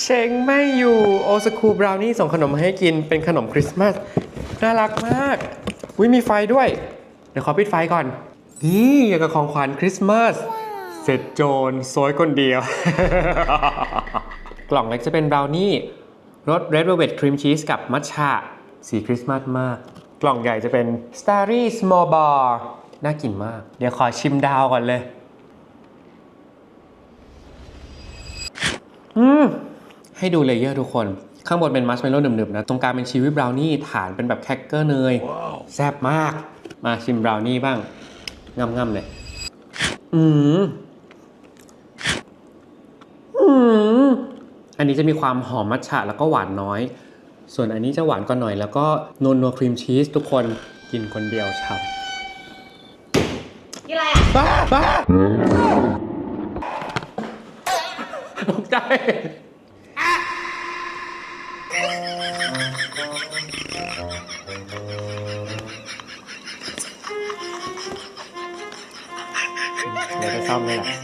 เชงไม่อยู่โอสคูบราวนี่ส่งขนมมาให้กินเป็นขนมคริสต์มาสน่ารักมากวิมีไฟด้วย เดี๋ยวขอปิดไฟก่อน นี่อย่างกับของขวัญคริสต์มาสเสร็จโจรซวยคนเดียว กล่องเล็กจะเป็นบราวนี่รส Red Velvet Cream Cheese กับมัทฉะสีคริสต์มาสมาก กล่องใหญ่จะเป็น Starry Small Bar น่ากินมาก เดี๋ยวขอชิมดาวก่อนเลย อืมให้ดูเลเยอร์ทุกคน ข้างบนเป็นมัชเมลโล่หนึบๆนะ ตรงกลางเป็นชีวิตบราวนี่ ฐานเป็นแบบแครกเกอร์เนย แซ่บมาก มาชิมบราวนี่บ้างง่ำๆเลย อืมอืมอันนี้จะมีความหอมมัทฉะแล้วก็หวานน้อย ส่วนอันนี้จะหวานกว่าหน่อย แล้วก็นวลนัวครีมชีสทุกคนกินคนเดียวช่ำกินอะไรอะบ้าบ้า ตกใจเดี๋ยวจะซ่อมนี่แหละ